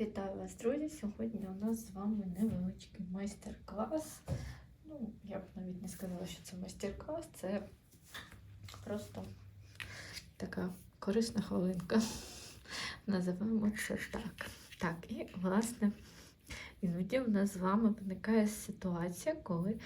Вітаю вас, друзі! Сьогодні у нас з вами невеличкий майстер-клас. Ну, я б навіть не сказала, що це майстер-клас, це просто така корисна хвилинка. Називаємо це так. Так, і власне, іноді в нас з вами виникає ситуація, коли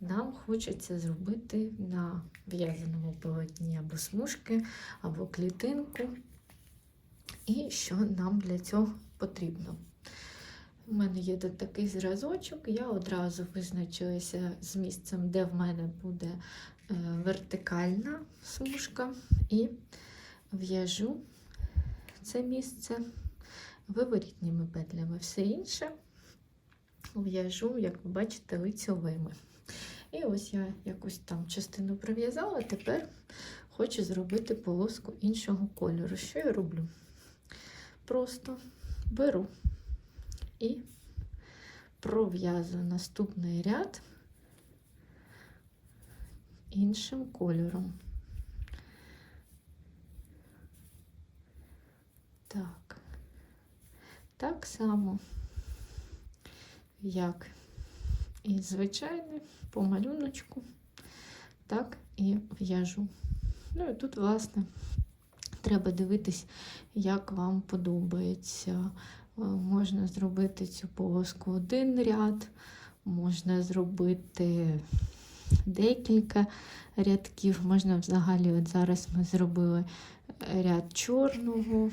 нам хочеться зробити на в'язаному полотні або смужки, або клітинку. І що нам для цього потрібно. У мене є тут такий зразочок, я одразу визначилася з місцем, де в мене буде е, вертикальна смужка, і в'яжу це місце виворітніми петлями. Все інше в'яжу, як ви бачите, лицьовими. І ось я якусь там частину прив'язала, тепер хочу зробити полоску іншого кольору. Що я роблю? Просто беру і пров'язую наступний ряд іншим кольором. Так, так само, як і звичайний по малюночку, так і в'яжу. Ну і тут, власне, треба дивитись, як вам подобається. Е, Можна зробити цю полоску один ряд, можна зробити декілька рядків. Можна взагалі, от зараз ми зробили ряд чорного,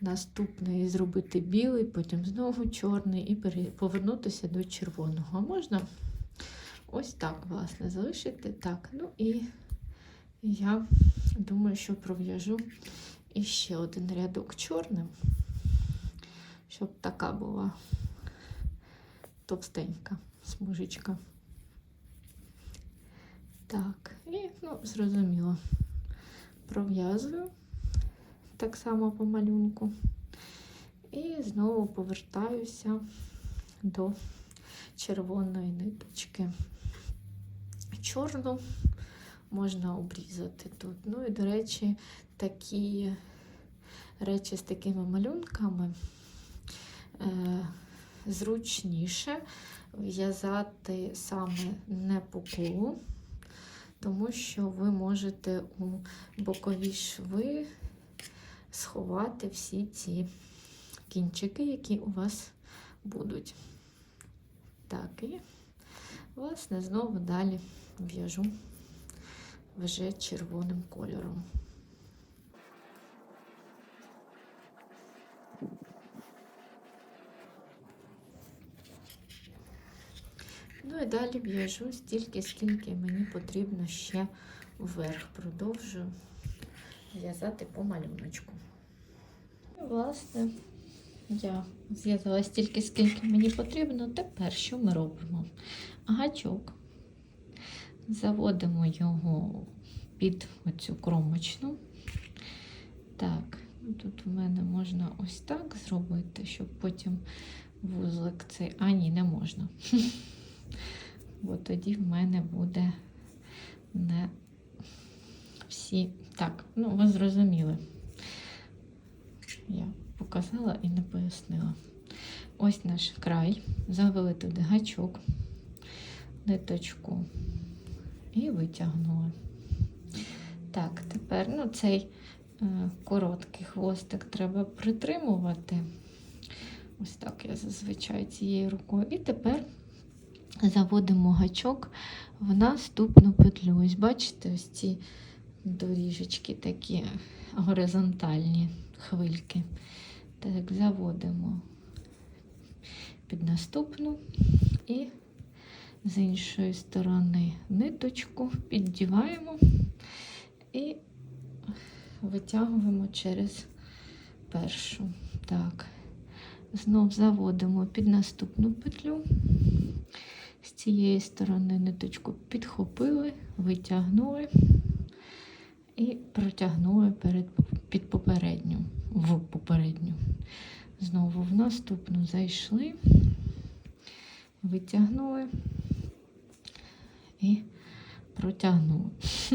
наступний зробити білий, потім знову чорний і повернутися до червоного. А можна ось так, власне, залишити. Так, ну і я думаю, що пров'яжу іще один рядок чорним, щоб така була товстенька смужечка. Так, і ну, зрозуміло. Пров'язую так само по малюнку. І знову повертаюся до червоної ниточки. Чорну можна обрізати тут. Ну і, до речі, такі речі з такими малюнками е, зручніше в'язати саме не по колу, тому що ви можете у бокові шви сховати всі ці кінчики, які у вас будуть. Так, і, власне, знову далі в'яжу вже червоним кольором. Ну і далі в'яжу стільки, скільки мені потрібно ще вверх. Продовжую в'язати по малюночку. Власне, я зв'язала стільки, скільки мені потрібно. Тепер що ми робимо? Гачок. Заводимо його під оцю кромочну. Так, ну тут у мене можна ось так зробити, щоб потім вузлик цей. А, ні, не можна. Бо тоді в мене буде не всі. Так, ну ви зрозуміли. Я показала і не пояснила. Ось наш край. Завели туди гачок, ниточку і витягнули. Так, тепер ну, цей е, короткий хвостик треба притримувати. Ось так я зазвичай цією рукою. І тепер заводимо гачок в наступну петлю. Ось бачите, ось ці доріжечки такі горизонтальні хвильки. Так, заводимо під наступну і з іншої сторони ниточку піддіваємо і витягуємо через першу. Так, знов заводимо під наступну петлю. З цієї сторони ниточку підхопили, витягнули і протягнули перед, під попередню, в попередню. Знову в наступну зайшли, витягнули і протягнули.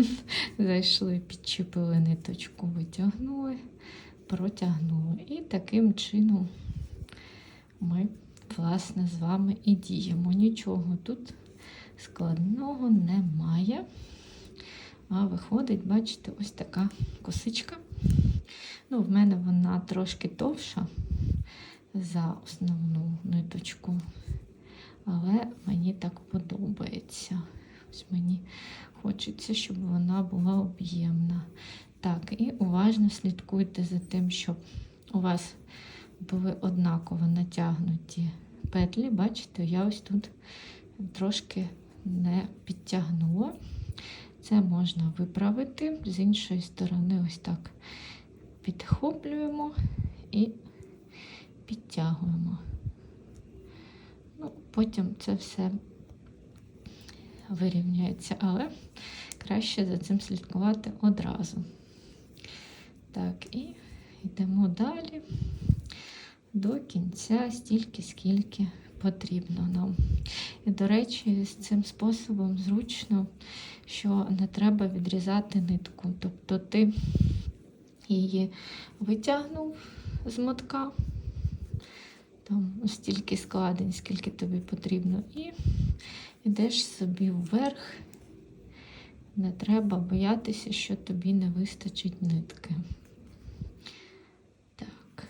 Зайшли, підчепили ниточку, витягнули, протягнули. І таким чином ми, власне, з вами і діємо. Нічого тут складного немає. А виходить, бачите, ось така косичка. Ну, в мене вона трошки товша за основну ниточку, але мені так подобається. Ось мені хочеться, щоб вона була об'ємна. Так, і уважно слідкуйте за тим, щоб у вас були однаково натягнуті петлі. Бачите, я ось тут трошки не підтягнула. Це можна виправити. З іншої сторони, ось так підхоплюємо і підтягуємо. Ну, Потім це все вирівняється, але краще за цим слідкувати одразу. Так, і йдемо далі до кінця стільки, скільки потрібно нам. І, до речі, з цим способом зручно, що не треба відрізати нитку. Тобто ти її витягнув з мотка, там стільки складень, скільки тобі потрібно, і йдеш собі вверх. Не треба боятися, що тобі не вистачить нитки. Так,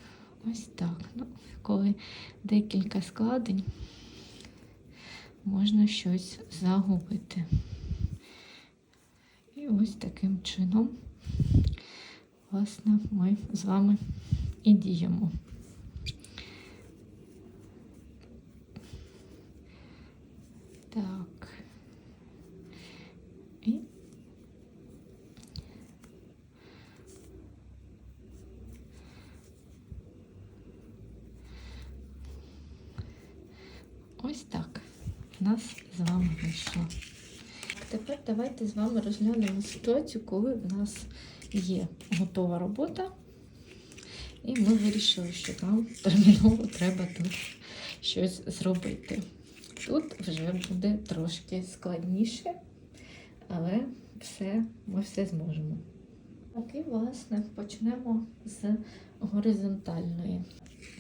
ось так. Ну, коли декілька складень, можна щось загубити. І ось таким чином, власне, ми з вами і діємо. Так. І ось так нас з вами вийшло. Тепер давайте з вами розглянемо ситуацію, коли в нас є готова робота, і ми вирішили, що нам терміново треба тут щось зробити. Тут вже буде трошки складніше, але все, ми все зможемо. Так, і, власне, почнемо з горизонтальної.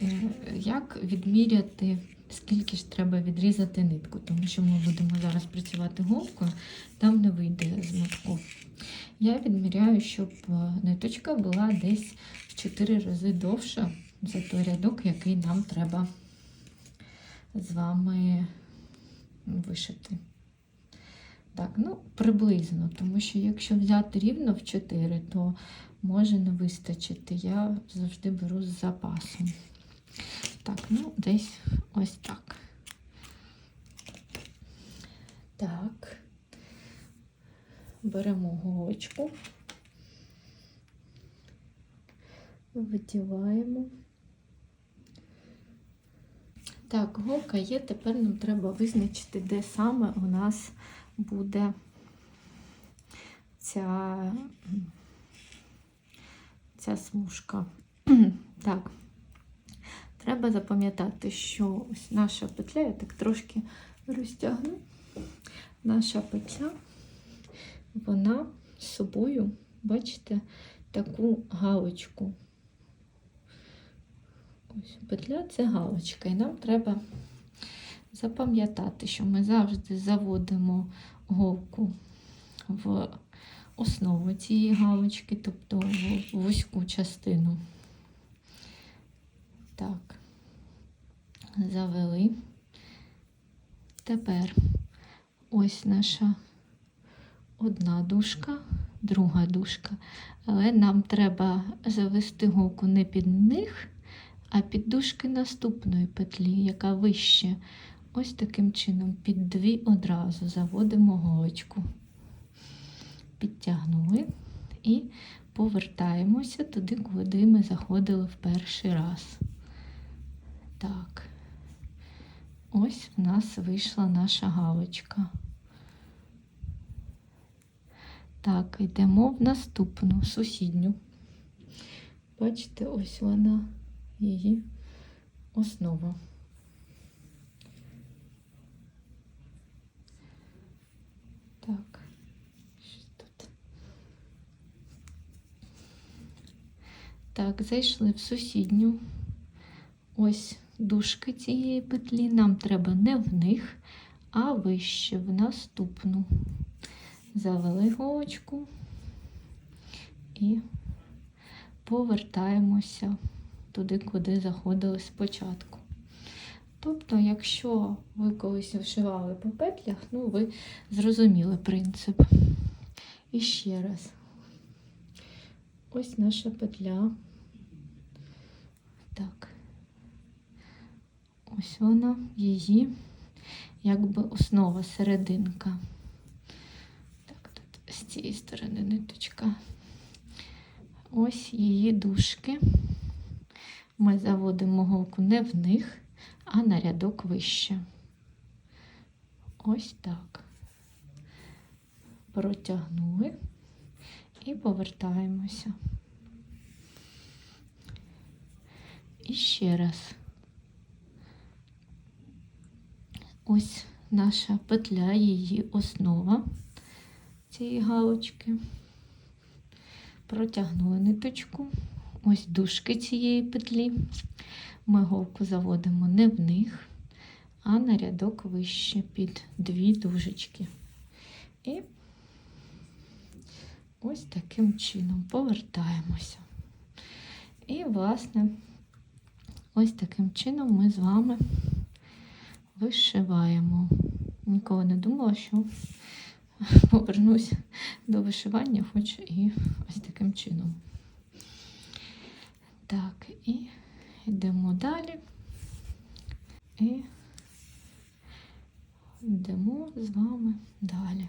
Е, Як відміряти, скільки ж треба відрізати нитку, тому що ми будемо зараз працювати голкою, там не вийде з мотку. Я відміряю, щоб е, ниточка була десь в 4 рази довша за той рядок, який нам треба з вами вишити. Так, ну, приблизно, тому що якщо взяти рівно в 4, то може не вистачити. Я завжди беру з запасом. Так, ну, десь ось так. Так, беремо голочку, видіваємо. Так, голка є, тепер нам треба визначити, де саме у нас буде ця, ця смужка. Так, треба запам'ятати, що ось наша петля, я так трошки розтягну, наша петля, вона з собою, бачите, таку галочку. Ось петля це галочка, і нам треба запам'ятати, що ми завжди заводимо голку в основу цієї галочки, тобто в вузьку частину. Так, завели. Тепер ось наша одна дужка, друга дужка, але нам треба завести голку не під них, а під дужки наступної петлі, яка вище. Ось таким чином під дві одразу заводимо голочку. Підтягнули і повертаємося туди, куди ми заходили в перший раз. Так, ось в нас вийшла наша галочка. Так, йдемо в наступну сусідню. Бачите, ось вона, її основа. Так, що тут? Так, зайшли в сусідню. Ось дужки цієї петлі нам треба не в них, а вище в наступну. Завели голочку і повертаємося туди, куди заходили спочатку. Тобто, якщо ви колись вишивали по петлях, ну ви зрозуміли принцип. І ще раз. Ось наша петля. Так. Ось вона, її, якби основа, серединка. Так, тут з цієї сторони ниточка. Ось її дужки. Ми заводимо голку не в них, а на рядок вище. Ось так. Протягнули і повертаємося. І ще раз. Ось наша петля, її основа цієї галочки. Протягнули ниточку. Ось дужки цієї петлі. Ми голку заводимо не в них, а на рядок вище під дві дужечки. І ось таким чином повертаємося. І, власне, ось таким чином ми з вами вишиваємо. Ніколи не думала, що повернусь до вишивання, хоч і ось таким чином. Так, і йдемо далі. І йдемо з вами далі.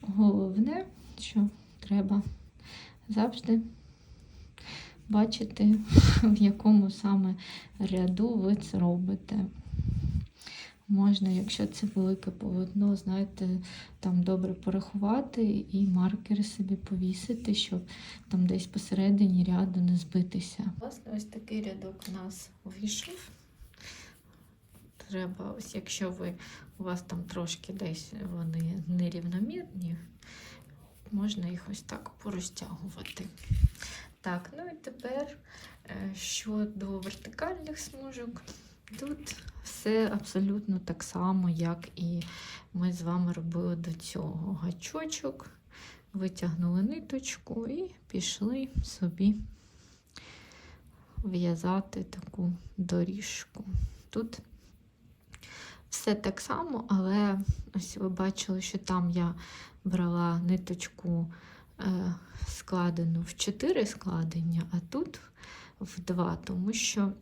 Головне, що треба завжди бачити, в якому саме ряду ви це робите. Можна, якщо це велике полотно, знаєте, там добре порахувати і маркери собі повісити, щоб там десь посередині ряду не збитися. Власне, ось такий рядок у нас вийшов. Треба, ось якщо ви у вас там трошки десь вони нерівномірні, можна їх ось так порозтягувати. Так, ну і тепер е, щодо вертикальних смужок, тут все абсолютно так само, як і ми з вами робили до цього. Гачочок, витягнули ниточку і пішли собі в'язати таку доріжку. Тут все так само, але ось ви бачили, що там я брала ниточку е, складену в 4 складення, а тут в 2, тому що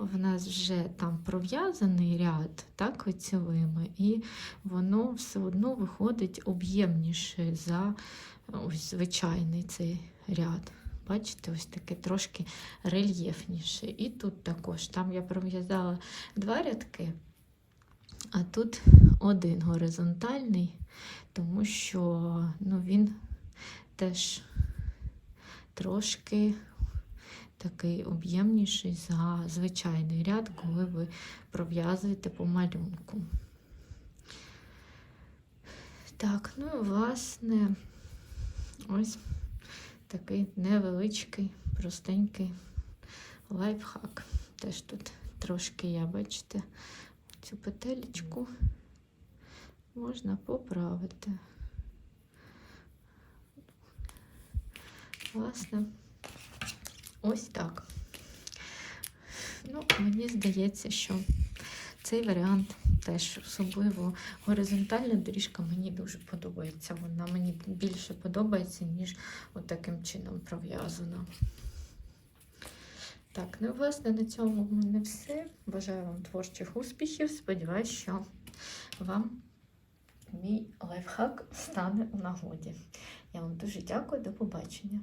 в нас вже там пров'язаний ряд так, лицевими, і воно все одно виходить об'ємніше за ось звичайний цей ряд. Бачите, ось таке трошки рельєфніше. І тут також. Там я пров'язала два рядки, а тут один горизонтальний, тому що ну, він теж трошки такий об'ємніший за звичайний ряд, коли ви пров'язуєте по малюнку. Так, ну власне, ось такий невеличкий, простенький лайфхак. Теж тут трошки я, бачите, цю петелечку можна поправити. Власне, ось так. Ну, мені здається, що цей варіант теж особливо горизонтальна доріжка мені дуже подобається. Вона мені більше подобається, ніж таким чином пров'язана. Так, ну, власне, на цьому в мене все. Бажаю вам творчих успіхів. Сподіваюсь, що вам мій лайфхак стане у нагоді. Я вам дуже дякую, до побачення.